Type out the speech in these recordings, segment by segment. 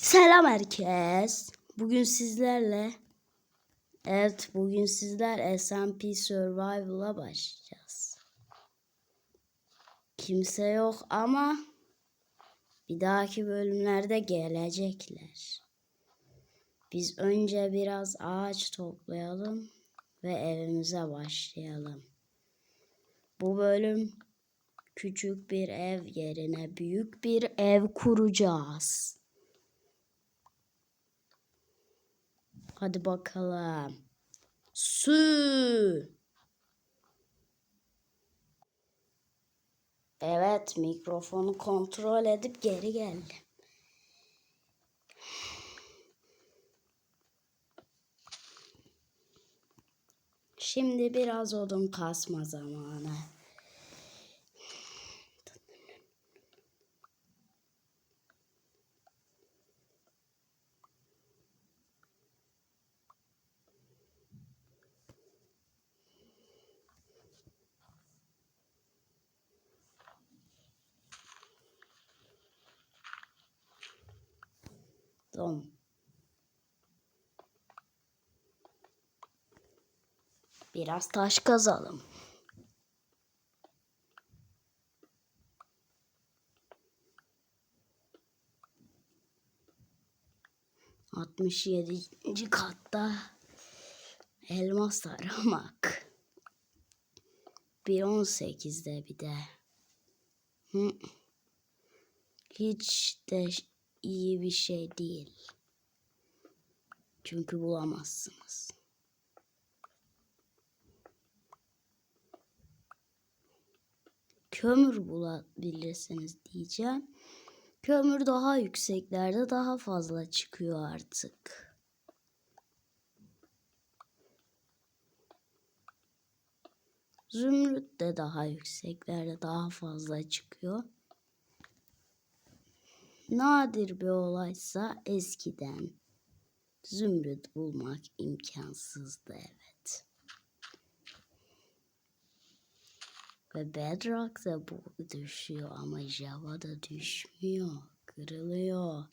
Selam herkes. Bugün sizlerle Evet bugün sizler SMP Survival'a başlayacağız. Kimse yok ama bir dahaki bölümlerde gelecekler. Biz önce biraz ağaç toplayalım ve evimize başlayalım. Bu bölüm küçük bir ev yerine büyük bir ev kuracağız. Hadi bakalım. Su. Evet, mikrofonu kontrol edip geri geldim. Şimdi biraz odun kasma zamanı. Tamam. Biraz taş kazalım. Altmış yedinci katta elmas aramak. Bir on sekizde bir de. Hiç de iyi bir şey değil. Çünkü bulamazsınız. Kömür bulabilirsiniz diyeceğim. Kömür daha yükseklerde daha fazla çıkıyor artık. Zümrüt de daha yükseklerde daha fazla çıkıyor. Nadir bir olaysa eskiden zümrüt bulmak imkansızdı evet. Ve Bedrock da bu düşüyor ama Java'da düşmüyor. Kırılıyor.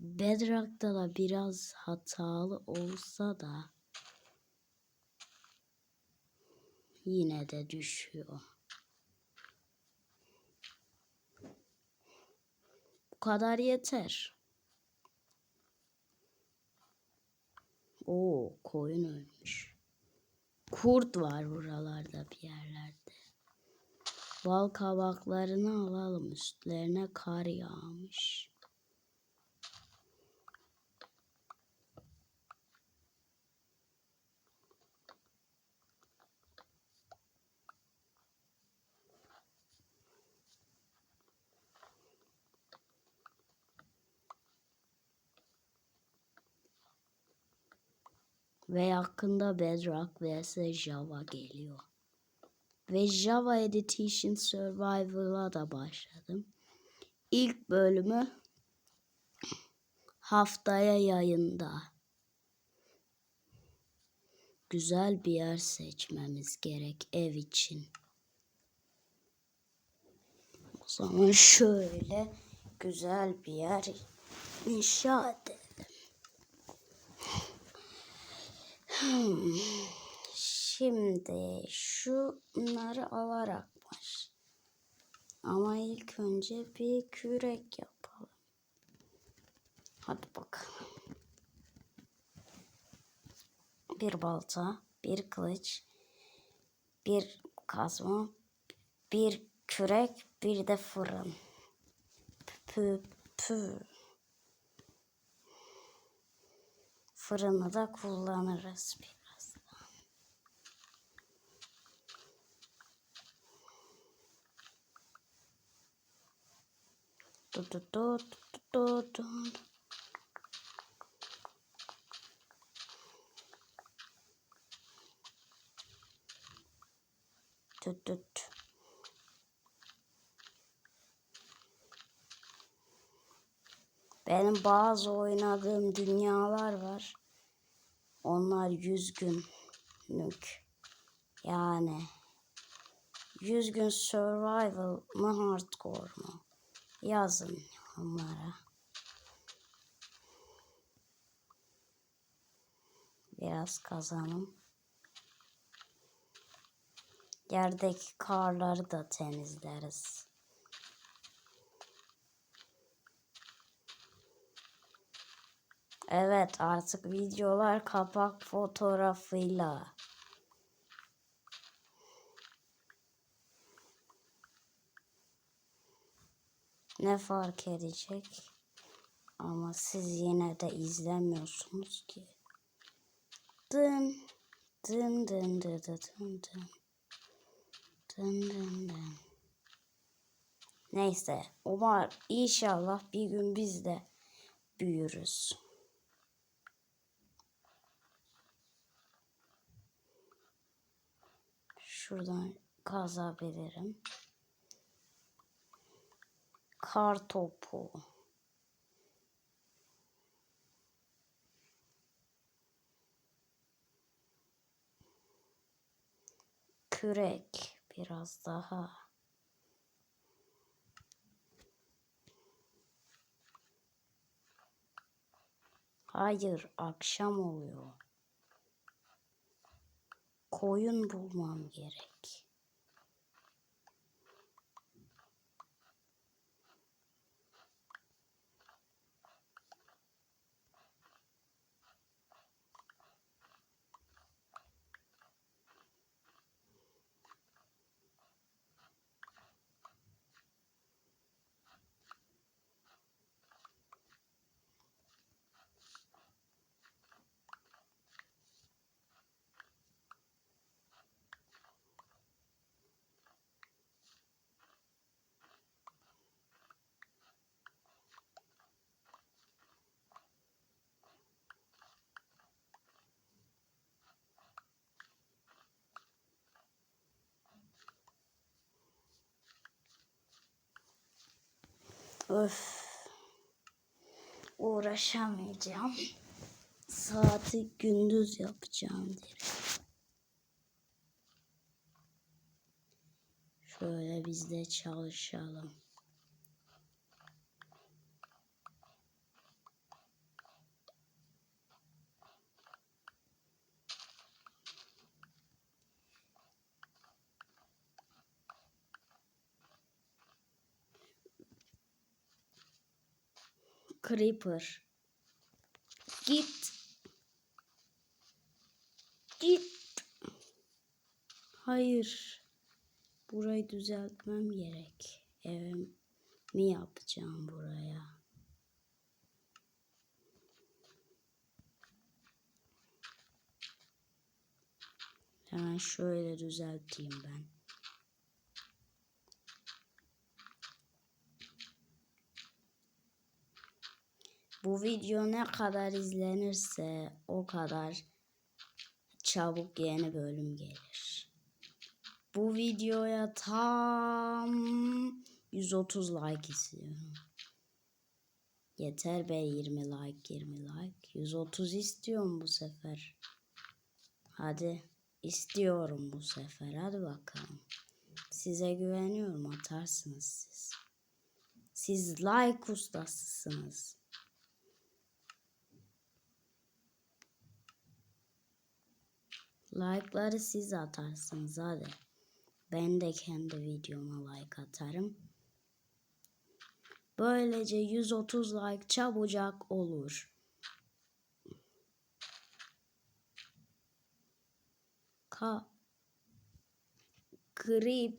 Bedrock'ta da biraz hatalı olsa da yine de düşüyor. Kadar yeter. Oo, koyun ölmüş. Kurt var buralarda bir yerlerde. Bal kabaklarını alalım. Üstlerine kar yağmış. Ve yakında Bedrock vs Java geliyor. Ve Java Edition Survival'a da başladım. İlk bölümü haftaya yayında. Güzel bir yer seçmemiz gerek ev için. O zaman şöyle güzel bir yer inşa edelim. Şimdi şunları alarak baş. Ama ilk önce bir kürek yapalım. Hadi bakalım. Bir balta, bir kılıç, bir kazma, bir kürek, bir de fırın. Pü pü. Fırını da kullanırız birazdan. Du du du du du du. Du. Benim bazı oynadığım dünyalar var. Onlar 100 günlük. Yani 100 gün survival mı hardcore mu? Yazın onlara. Biraz kazanım. Yerdeki karları da temizleriz. Evet artık videolar kapak fotoğrafıyla. Ne fark edecek? Ama siz yine de izlemiyorsunuz ki. Dın dın dın dın dın dın dın. Dın dın. Neyse, umar inşallah bir gün biz de büyürüz. Şuradan kazabilirim. Kar topu. Kürek biraz daha. Hayır, akşam oluyor. Koyun bulmam gerek. Öf. Uğraşamayacağım. Saati gündüz yapacağım direkt. Şöyle biz de çalışalım. Creeper. Git. Git. Hayır. Burayı düzeltmem gerek. Evim mi yapacağım buraya? Hemen şöyle düzelteyim ben. Bu video ne kadar izlenirse o kadar çabuk yeni bölüm gelir. Bu videoya tam 130 like istiyorum. Yeter be 20 like 20 like. 130 istiyorum bu sefer. Hadi istiyorum bu sefer. Hadi bakalım. Size güveniyorum atarsınız siz. Siz like ustasısınız. Like'ları siz atarsınız hadi. Ben de kendi videoma like atarım. Böylece 130 like çabucak olur. Ka Creeper.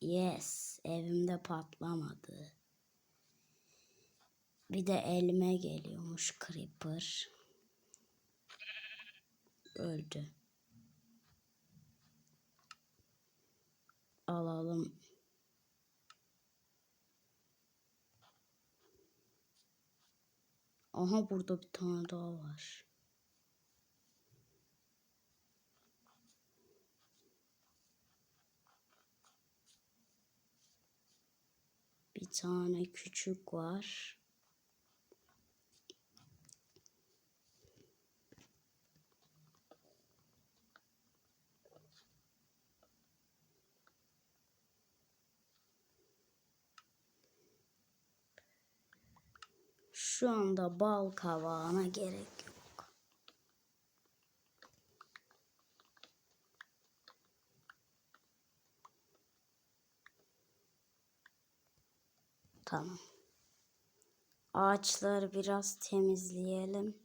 Yes, evimde patlamadı. Bir de elime geliyormuş Creeper. Öldü. Alalım. Aha burada bir tane daha var. Bir tane küçük var. Şu anda bal kabağına gerek yok. Tamam. Ağaçları biraz temizleyelim.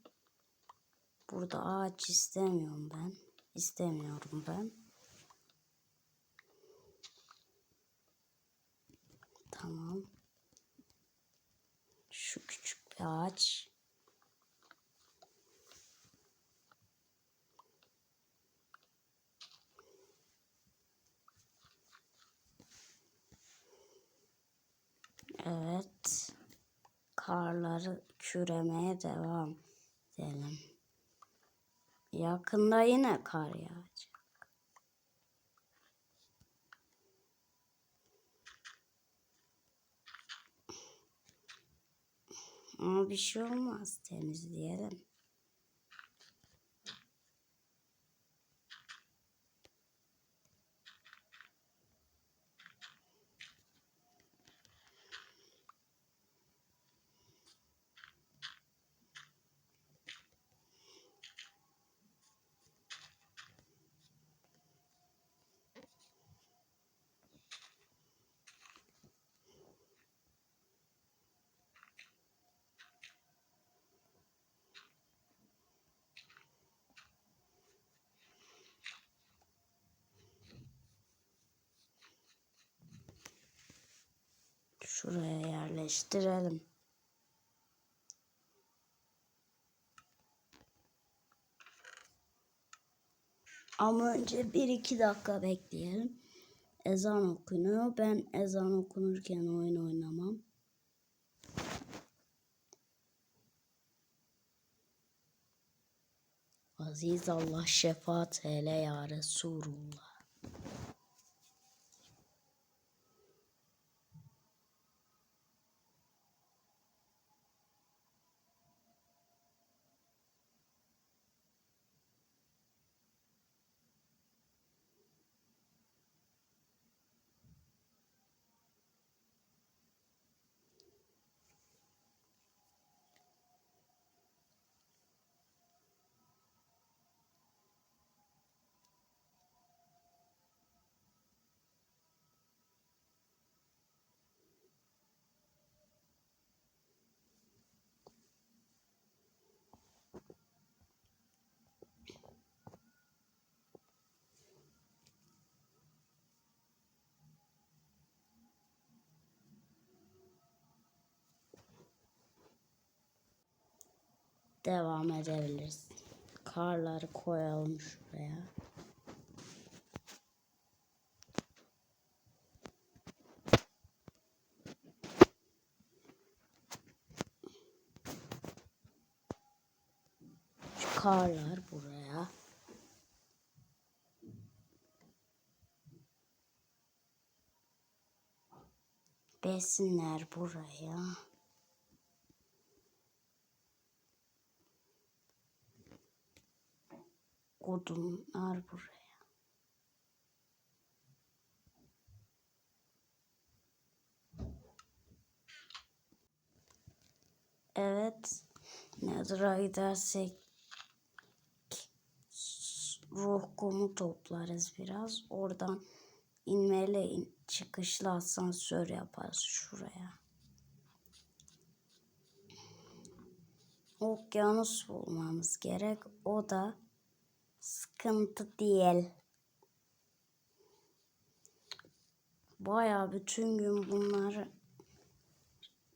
Burada ağaç istemiyorum ben. İstemiyorum ben. Tamam. Şu küçük ağaç. Evet. Karları küremeye devam edelim. Yakında yine kar yağacak. Ama bir şey olmaz. Temizleyelim. Şuraya yerleştirelim. Ama önce bir iki dakika bekleyelim. Ezan okunuyor. Ben ezan okunurken oyun oynamam. Aziz Allah şefaat eyle ya Resulullah. Devam edebiliriz. Karları koyalım şuraya. Şu karlar buraya. Besinler buraya. Odunlar buraya. Evet. Nether'a gidersek ruh kumu toplarız biraz. Oradan inmeyle in, çıkışlı asansör yaparız şuraya. Okyanus bulmamız gerek. O da sıkıntı değil. Baya bütün gün bunları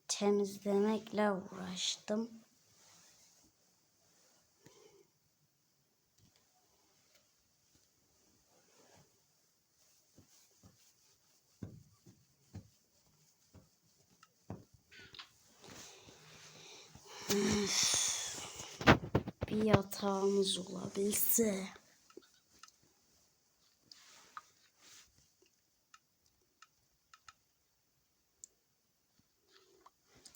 temizlemekle uğraştım. Bir yatağımız olabilse.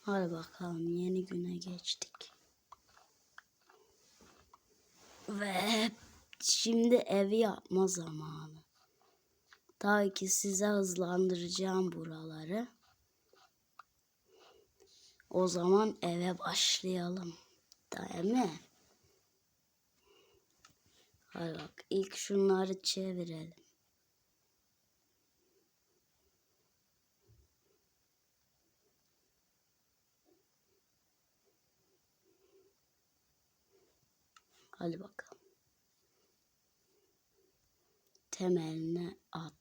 Hadi bakalım yeni güne geçtik. Ve şimdi evi yapma zamanı. Daha ki size hızlandıracağım buraları. O zaman eve başlayalım. Değil mi? Hadi bak ilk şunları çevirelim. Hadi bakalım. Temeline at.